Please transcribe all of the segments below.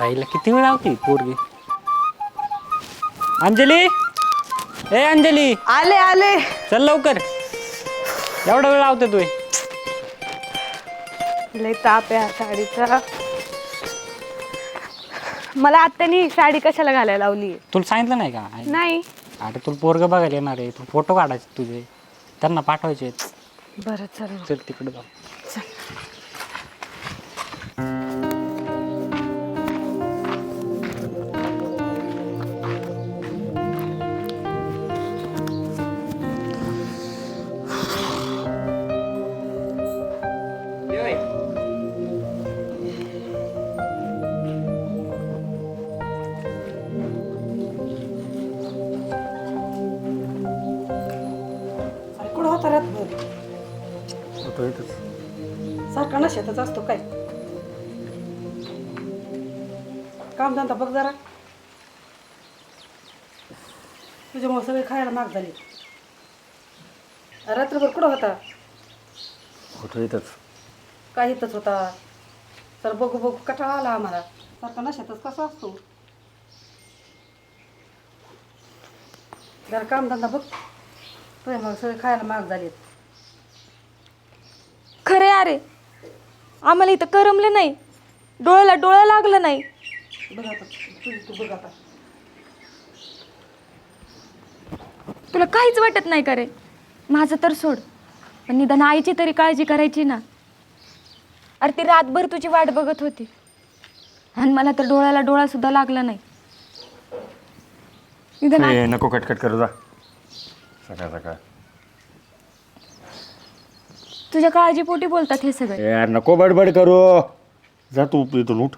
आईला किती वेळ लावती पोरगी? अंजली? ए अंजली! आले आले. चल लवकर. एवढा वेळ लावते तू. लय ताप आहे साडीचा. मला आत्यानी साडी कशाला घालायला लावली तुला सांगितलं नाही का? नाही. अरे तुला पोरग बघायला येणार आहे. तू फोटो काढायचे तुझे. त्यांना पाठवायचे बरं चल. चल तिकडे जाऊ कुठं काय? कामधंदा बघ जरा. तुझ्यामुळे सगळे खायला माग झाले. रात्रभर कुठं होता? होतो इथंच. काय इथंच होता? तर बघू बघू कटाळा आला आम्हाला. सारखा नशेतच कसा असतो? जरा कामधंदा बघ. तुझ्या मग सगळे खायला माग झालेत. खरे अरे. आम्हाला इथं करमलं नाही. डोळ्याला डोळा लागलं नाही. बघ आता तू तू बघ आता. तुला काहीच वाटत नाही का रे? माझं तर सोड. पण निदान आईची तरी काळजी करायची ना. अरे ती रातभर तुझी वाट बघत होती. आणि मला तर डोळ्याला डोळा सुद्धा लागला नाही. निदान आई- ए, नको कटकट करू जा. सकाळ सकाळ. तुझ्या काळजीपोटी बोलतात हे सगळे. यार नको बडबड करू. जा तू इथून उठ.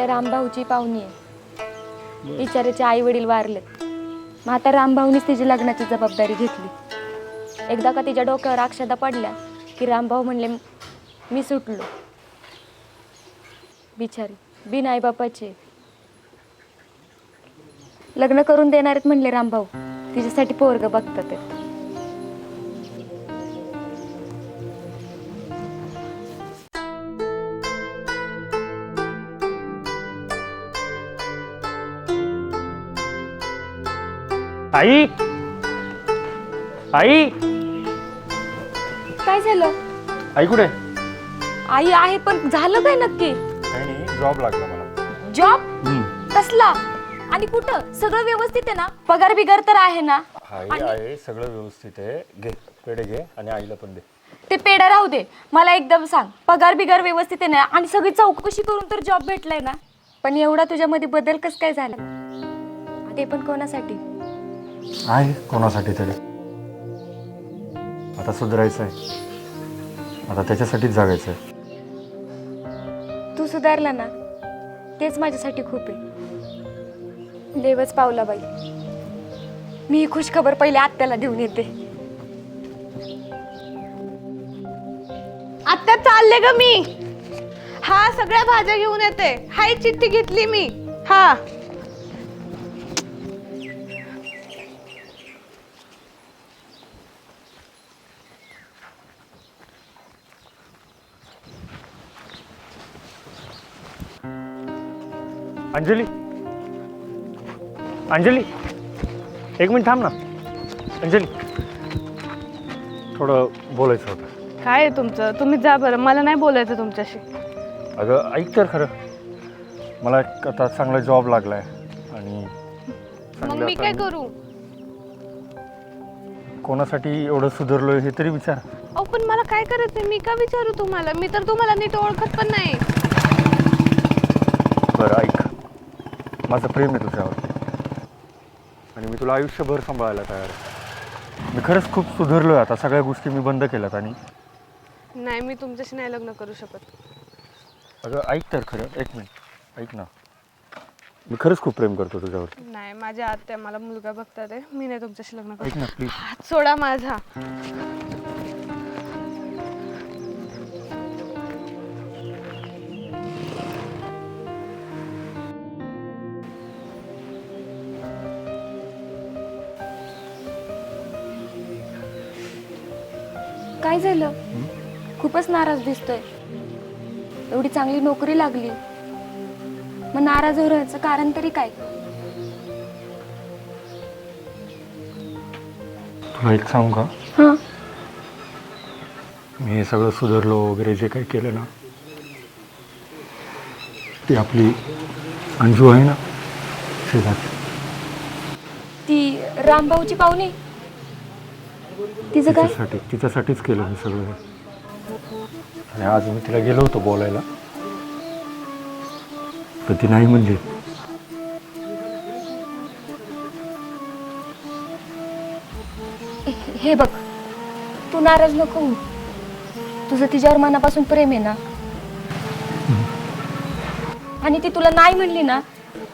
आपल्या रामभाऊची पाहुणी आहे. बिचाऱ्याचे आई वडील वारलेत. मग आता रामभाऊनीच तिची लग्नाची जबाबदारी घेतली. एकदा का तिच्या डोक्यावर अक्षदा पडल्या की रामभाऊ म्हणले मी सुटलो. बिचारी बिन आईबापाचे लग्न करून देणार आहेत म्हणले रामभाऊ तिच्यासाठी पोरग बघतात आई. आई. काय झालं? आई कुठे? आई आहे पण झालं काय नक्की? काही नाही जॉब लागला मला. जॉब कसला? आणि कुठं? सगळं व्यवस्थित आहे ना? पगार बिगार तर आहे ना? आई आहे सगळं व्यवस्थित आहे. घे पेढे घे आणि आईला पण दे. ते पेढा राहू दे. मला एकदम सांग पगार बिगार व्यवस्थित आहे ना? आणि सगळी चौकशी करून तर जॉब भेटलाय ना? पण एवढा तुझ्यामध्ये बदल कस काय झाला? ते पण कोणासाठी? आहे कोणासाठी तरी. आता सुधारायचं आहे आता त्याच्यासाठीच जागायचं आहे तू सुधारला ना तेच माझ्यासाठी खूप आहे. देवच पावला बाई. मी ही खुश खबर पहिले आत्याला देऊन येते. आत्या चालले ग मी. हा सगळ्या भाज्या घेऊन येते. हाय चिठ्ठी घेतली मी. हा. अंजली? अंजली? एक मिनिट थांब ना. अंजली. थोडं बोलायचं होतं. काय आहे तुमचं? तुम्ही जा बरं. मला नाही बोलायचं तुमच्याशी. अगं ऐक तर खरं. मला एक आता चांगला जॉब लागलाय. आणि मग मी काय करू? कोणासाठी एवढं सुधारलोय हे तरी विचार. अहो पण मला काय करायचं मी का विचारू तुम्हाला? मी तर तुम्हाला नीट ओळखत पण नाही. बरं ऐक. माझं प्रेम आहे तुझ्यावर. आणि मी तुला आयुष्यभर सांभाळायला तयार आहे. मी खरंच खूप सुधारलोय आता. सगळ्या गोष्टी मी बंद केल्यात आणि नाही मी तुमच्याशी नाही लग्न करू शकत. अगं ऐक तर खरं. एक मिनिट. ऐक ना. मी खरंच खूप प्रेम करतो तुझ्यावरती नाही माझ्या आत्या मला मुलगा बघतात आहे. मी नाही तुमच्याशी लग्न ऐक ना प्लीज हात सोडा माझा. काय झालं? खूपच नाराज दिसतोय. एवढी चांगली नोकरी लागली. मग नाराज होण्याचं कारण तरी काय? तुला एक सांगू का? हां. मी हे सगळं सुधारलो वगैरे जे काही केलं ना ती आपली अंजू आहे ना? शेजारची. ती रामभाऊची पाहुणी? तिचं काय? तिच्यासाठी तिच्यासाठीच केलं मी सगळं हे. आणि आज मी तिला गेलो होतो बोलायला. तर ती नाही म्हणजे हे बघ तू नाराज नको होऊ. तुझं तिच्यावर मनापासून प्रेम आहे ना? आणि ती तुला नाही म्हणली ना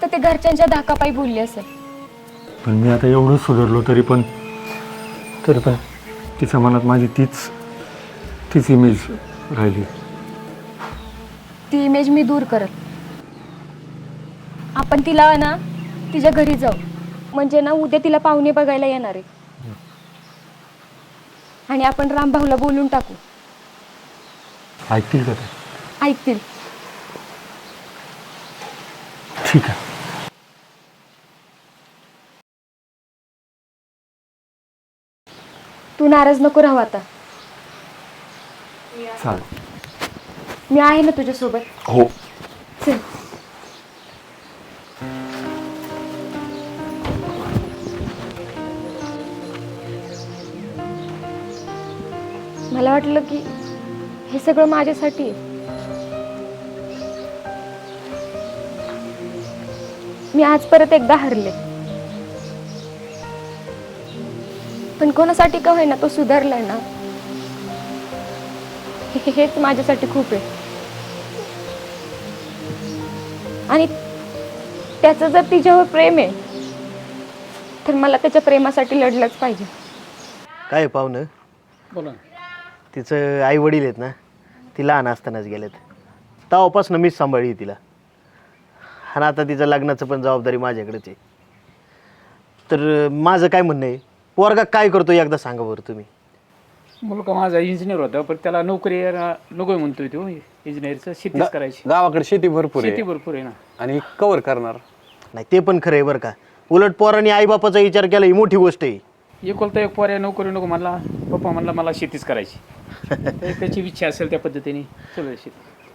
तर ते घरच्यांच्या धाकापायी बोलली असेल. पण मी आता एवढं सुधारलो तरी पण तरी पण तिच्या मनात माझी तीच तीच इमेज राहिली. ती इमेज मी दूर करत. आपण तिला ना तिच्या घरी जाऊ. म्हणजे ना उद्या तिला पाहुणे बघायला येणार आहे. आणि आपण रामभाऊला बोलून टाकू. ऐकतील का ते? ऐकतील. ठीक आहे. तू नाराज नको राहू आता. चालेल मी आहे ना तुझ्यासोबत. हो. चल. मला वाटलं की हे सगळं माझ्यासाठी आहे. मी आज परत एकदा हरले. पण कोणासाठी का होईना तो सुधारलाय ना? हे- हेच माझ्यासाठी खूप आहे. आणि त्याचं जर तिच्यावर प्रेम आहे तर मला त्याच्या प्रेमासाठी लढलंच पाहिजे. काय पाहुणं? बोला तिचं आई वडील आहेत ना ती लहान असतानाच गेलेत. तेव्हापासून मीच सांभाळली तिला. आणि आता तिचं लग्नाचं पण जबाबदारी माझ्याकडेच आहे. तर अं, माझं काय म्हणणं आहे? पोरगा काय करतो एकदा सांगा बरं तुम्ही. मुलगा माझा इंजिनियर होता पण त्याला नोकरी नको म्हणतोय तो इंजिनिअरचं शेतीच करायची. गावाकडे शेती भरपूर शेती आहे भरपूर आहे ना. आणि कव्हर करणार. नाही ते पण खरं आहे बरं का. उलट पोरांनी आईबापाचा विचार केला ही मोठी गोष्ट आहे. एकोलता एक पोऱ्या नोकरी नको म्हणला पप्पा म्हणला मला शेतीच करायची. तर त्याची इच्छा असेल त्या पद्धतीने चलो शेती.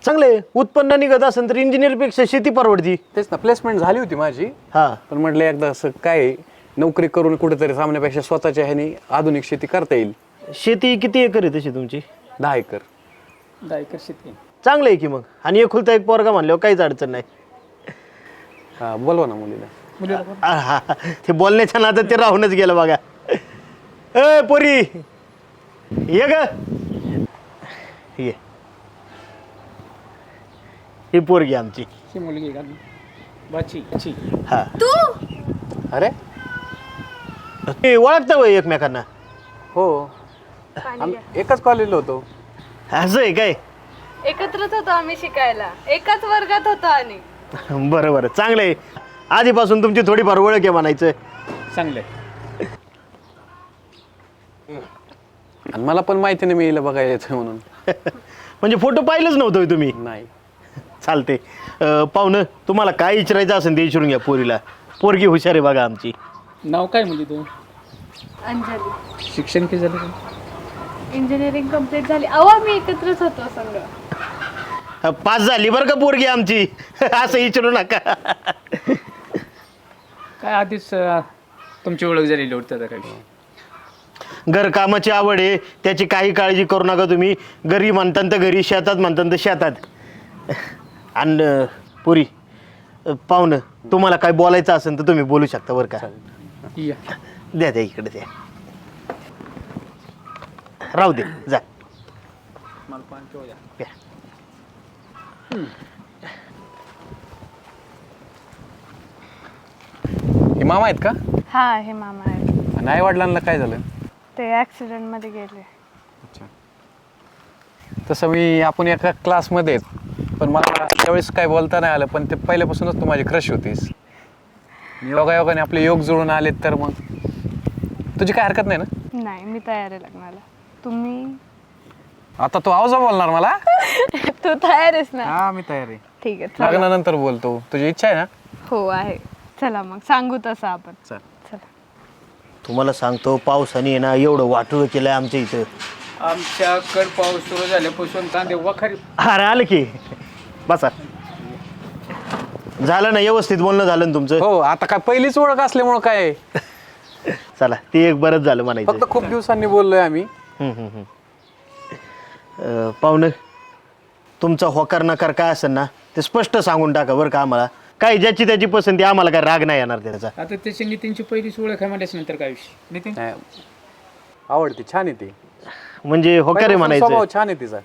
चांगलं आहे. उत्पन्न निघत असेल तर इंजिनियरपेक्षा शेती परवडती. तेच ना प्लेसमेंट झाली होती माझी. हां. पण म्हटलं एकदा असं काय आहे, नोकरी करून कुठेतरी थांबण्यापेक्षा स्वतःच्या ह्याने आधुनिक शेती करता येईल. शेती किती एकर आहे तशी तुमची? दहा एकर. दहा एकर शेती. चांगलं आहे की मग? आणि एकुलता एक पोरगा म्हणल्यावर काहीच अडचण नाही. हा बोलवा ना मुलीला. ते बोलण्याच्या नादात ते राहूनच गेलं बघा. ए पोरी! ये ग. ये. ही पोरगी आमची. ही मुलगी आहे का? बाची. बाची. हा. अरे? ते ओळखता वय एकमेकांना? हो. आम्ही एकाच कॉलेजला होतो. असं आहे काय? एकत्रच होतो आम्ही शिकायला. एकाच वर्गात होतो आणि बरं बरं. चांगलं आहे. आधीपासून तुमची थोडीफार ओळख आहे म्हणायचं. चांगलं आहे. आणि मला पण माहिती नाही मी हिला बघायला येतोय म्हणून. म्हणजे फोटो पाहिलंच नव्हतं होय तुम्ही? नाही. चालते अं, पाहुणं तुम्हाला काय विचारायचं असेल ते विचारून घ्या पोरीला. पोरगी हुशार आहे बघा आमची. नाव काय मुली तू अंजली. शिक्षण किती झालं? तुझं? इंजिनिअरिंग कंप्लीट झाली. अहो मी एकत्रच होतो संग अं, पास झाली बरं का पोरगी आमची. असं विचारू नका. काय आधीच अं, तुमची ओळख झालेली होती आता घरकामाची आवड आहे. त्याची काही काळजी करू नका तुम्ही. घरी म्हणतात तर घरी शेतात म्हणतात तर शेतात. आणि पुरी पाहुणं तुम्हाला काय बोलायचं असेल तर तुम्ही बोलू शकता बरं का? या. द्या द्या इकडे द्या. राहू दे जा. मला पान पिऊ द्या. प्या. मामा आहेत का? हा हे मामा आहे आणि आई वडिलांना काय झालं? ते ऍक्सिडेंटमध्ये गेले. तसं मी आपण एका क्लासमध्ये आहेत. पण मला त्यावेळेस काय बोलता नाही आलं पण ते पहिल्यापासूनच तू माझी क्रश होतीस. योगायोगाने आपले योग जुळून आलेत तर मग. तुझी काय हरकत नाही ना? नाही मी तयार आहे लग्नाला. तुम्ही? आता तू आवाज बोलणार मला? तू तयार आहेस ना? हा मी तयार आहे. ठीक आहे चला. लग्नानंतर बोलतो. तुझी इच्छा आहे ना? हो आहे. चला मग सांगू तसं आपण. चल. चला. तुम्हाला सांगतो पावसाने आहे ना एवढं वाटुळं केलं आहे आमच्या इथं. आमच्याकडे पाऊस सुरू झाल्यापासून कांदे वखारी अरे आलं की. बसा. झालं ना व्यवस्थित बोलणं झालं ना तुमचं? हो आता काय पहिलीच ओळख असल्यामुळं काय? आहे? चला ते एक बरंच झालं म्हणायचं. फक्त खूप दिवसांनी बोललोय आम्ही. हम्म, हम्म, हम्म. अं, पाहुणं तुमचा होकार नकार काय असेल ना ते स्पष्ट सांगून टाका बरं का आम्हाला. काय ज्याची त्याची पसंती आम्हाला काय राग नाही येणार त्याचा. आता त्याची नितीनची पहिलीच ओळख आहे म्हणल्यास नंतर काय विषय? नितीन? नाही, आवडते छान आहे ती. म्हणजे होकार आहे पहिल्यापासून स्वभाव म्हणायचं छान आहे तिचा.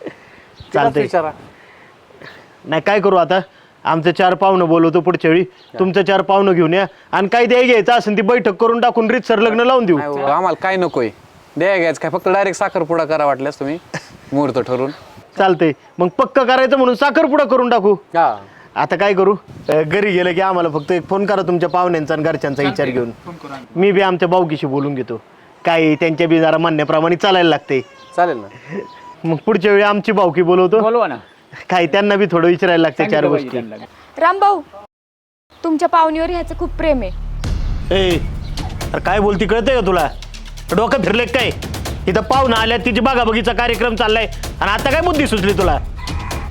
तिलाच चालतंय. विचारा. नाही काय करू आता? आमचं चार पाहुणं बोलवतो पुढच्या वेळी. तुमचं चार पाहुणं घेऊन या. आणि काय द्याय घ्यायचं असेल ती बैठक करून टाकून रीतसर लग्न लावून देऊ. नाही हो, आम्हाला काय नकोय. द्या घ्यायचं काय फक्त डायरेक्ट साखरपुडा करा वाटल्यास तुम्ही मुहूर्त ठरवून चालतंय. मग पक्क करायचं म्हणून साखरपुडा करून टाकू. हा. आता काय करू? अं, घरी गेलं की आम्हाला फक्त एक फोन करा तुमच्या पाहुण्यांचा आणि घरच्यांचा विचार घेऊन. मी बी आमच्या बावकीशी बोलून घेतो. काय त्यांच्या बी जरा म्हणण्याप्रमाणे चालायला लागते चालेल ना. मग पुढच्या वेळी आमची बावकी बोलवतो. बोलवा ना. काय त्यांना बी थोडं विचारायला लागते चार गोष्टी. रामभाऊ तुमच्या पाहुणीवर ह्याचं खूप प्रेम आहे. ए अरे काय बोलती कळतंय का तुला? डोकं फिरले काय? इथं पाहुणा आल्या तिची बागाबगीचा कार्यक्रम चाललाय. आणि आता काय बुद्धी सुचली तुला?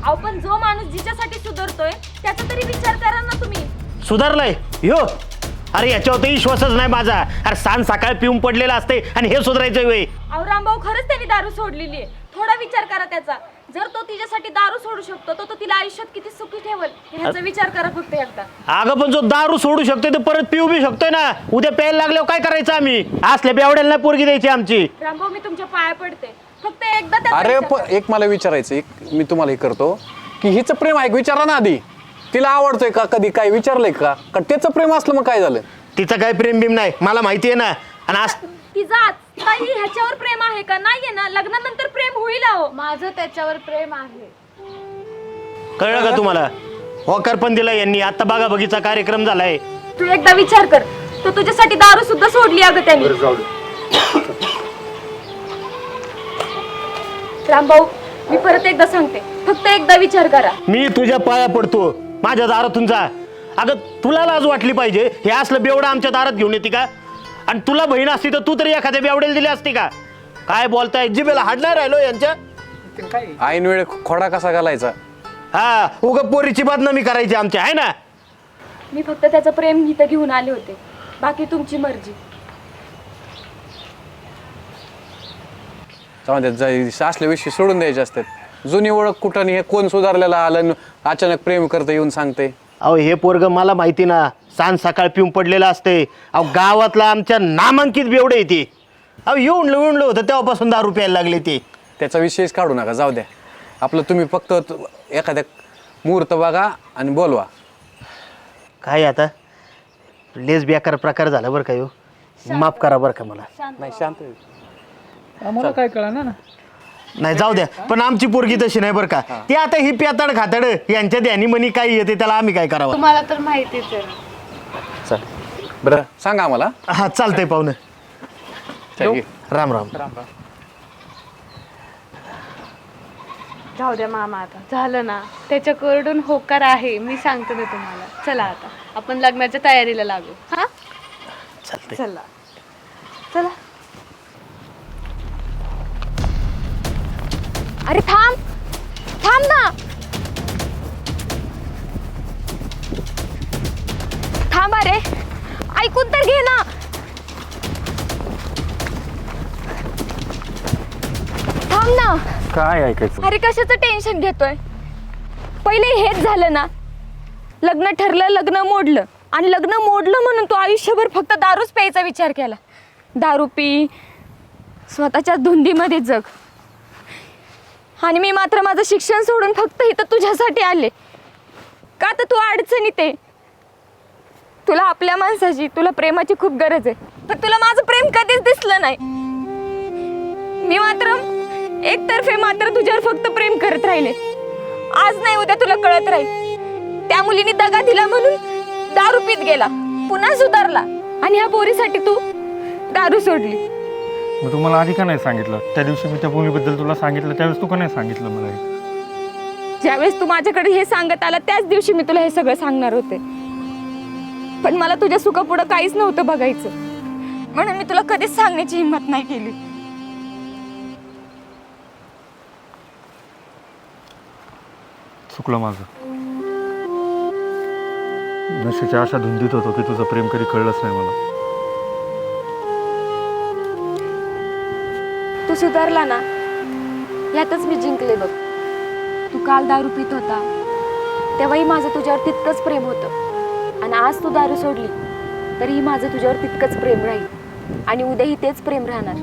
अहो पण जो माणूस जिच्यासाठी सुधारतोय त्याचा तरी विचार करा ना तुम्ही. सुधारलाय? यो! अरे याच्यावर तर विश्वासच नाही माझा. अरे सांज सकाळ पिऊन पडलेला असते आणि हे सुधारायचं वेळ अहो रामभाऊ खरंच त्यांनी दारू सोडलेली आहे. थोडा विचार करा त्याचा. जर तो तिच्यासाठी दारू सोडू शकतो तर तो तिला आयुष्यात किती सुखी ठेवल? ह्याचा विचार करा फक्त एकदा. अगं पण जो दारू सोडू शकतोय तो परत पिऊ बी शकतोय ना. उद्या प्यायला लागल्यावर काय करायचं आम्ही? असल्या बेवड्याला नाही पोरगी द्यायची आमची. रामभाऊ मी तुमच्या पाया पडते. फक्त एकदा त्याचा अरे विचार पण एक मला विचारायचं एक मी तुम्हाला हे करतो. की हिचं प्रेम आहे का? विचारा ना आधी. तिला आवडतंय का? कधी काय विचारलंय का? का त्याचं प्रेम असलं मग काय झालं? तिचं काय प्रेम बिम नाही. मला माहिती आहे ना. आणि आज तिचा आजताही ह्याच्यावर प्रेम आहे का? नाहीये ना? लग्नानंतर प्रेम होईल अहो. माझं त्याच्यावर प्रेम आहे. कळलं का तुम्हाला? होकार पण दिला यांनी आता बागा बगीचा कार्यक्रम झालाय. तू एकदा विचार कर. तो तुझ्यासाठी दारू सुद्धा सोडली अगं त्यांनी. रामभाऊ मी परत एकदा सांगते. फक्त एकदा विचार करा. मी तुझ्या पाया पडतो. माझ्या दारातून जा. अगं तुला लाज वाटली पाहिजे. हे असलं बेवडं आमच्या दारात घेऊन येते का? आणि तुला बहीण असती तर तू तरी एखाद्या बेवड्याला दिली असती का? काय बोलताय? जिबेला हाडणार राहिलो यांच्या? ऐन वेळ खोडा कसा घालायचा? हा उग पोरीची बदनामी करायची आमच्या आहे ना? मी फक्त त्याचं प्रेम इथं घेऊन आले होते. बाकी तुमची मर्जी. जाऊ द्या, जा- असले विषय सोडून द्यायचे असतात. जुनी ओळख कुठं नाही हे कोण सुधारलेला आलं अचानक प्रेम करतं येऊन सांगते. अहो हे पोरग मला माहिती ना. सांज सकाळ पिऊन पडलेलं असते. अहो गावातला आमच्या नामांकित बेवडे येते अहो येऊन येऊन होतं तेव्हापासून दारू प्यायला लागले ते. त्याचा विषयच काढू नका जाऊ द्या. आपलं तुम्ही फक्त त- एखाद्या मुहूर्त बघा आणि बोलवा. काय आता? लेस बेकार प्रकार झाला बरं का यो. माफ करा बरं का मला. नाही शांत. आम्हाला काय कळा ना? नाही जाऊ द्या. पण आमची पोरगी तशी नाही बरं का. ती आता ही प्याताड खाताड यांच्या ध्यानी मनी काही येते त्याला आम्ही काय करावं? तुम्हाला तर माहितीच आहे. बरं सांगा आम्हाला. हा चालतंय पाहुणं. ये. राम राम. जाऊ द्या मामा आता. झालं ना. त्याच्याकडून होकार आहे. मी सांगते ना तुम्हाला. चला आता. आपण लग्नाच्या तयारीला लागू. हा? चालतंय. चला. चला. अरे थांब. थांब ना. थांब अरे. ऐकून तर घे ना. थांब ना. काय ऐकायचं? अरे कशाचं टेन्शन घेतोय? पहिले हेच झालं ना. लग्न ठरलं लग्न मोडलं. आणि लग्न मोडलं म्हणून तू आयुष्यभर फक्त दारूच प्यायचा विचार केला. दारू पी स्वतःच्या धुंदीमध्ये जग. आणि मी मात्र माझं शिक्षण सोडून फक्त इथं तुझ्यासाठी आले. का तर तू अडचणीत आहे? तुला आपल्या माणसाची तुला प्रेमाची खूप गरज आहे. पण तुला माझं प्रेम कधीच दिसलं नाही. मी मात्र एकतर्फे मात्र तुझ्यावर फक्त प्रेम करत राहिले. आज नाही उद्या तुला कळत राहील. त्या मुलीने दगा दिला म्हणून दारू पित गेला. पुन्हा सुधारला. आणि ह्या पोरीसाठी तू दारू सोडली. मग तू मला आधी का नाही सांगितलं? त्या दिवशी मी त्या मुलीबद्दल तुला सांगितलं त्यावेळेस तू का नाही सांगितलं मला हे? ज्यावेळेस तू माझ्याकडे हे सांगत आला त्याच दिवशी मी तुला हे सगळं सांगणार होते. पण मला तुझ्या सुखापुढं काहीच नव्हतं बघायचं. म्हणून मी तुला कधीच सांगण्याची हिंमत नाही केली. चुकलं माझं. नशेच्या अशा धुंदीत होतो की तुझं प्रेम कधी कळलंच नाही मला. तू सुधारला ना यातच मी जिंकले बघ. तू काल दारू पित होता तेव्हाही माझं तुझ्यावर तितकंच प्रेम होतं. आणि आज तू दारू सोडली तरीही माझं तुझ्यावर तितकंच प्रेम राहील. आणि उद्याही तेच प्रेम राहणार.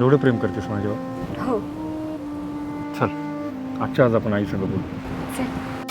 एवढं प्रेम करतेस माझ्यावर? हो. चल आजच्या आज आपण आई सगळं बोलू. चल.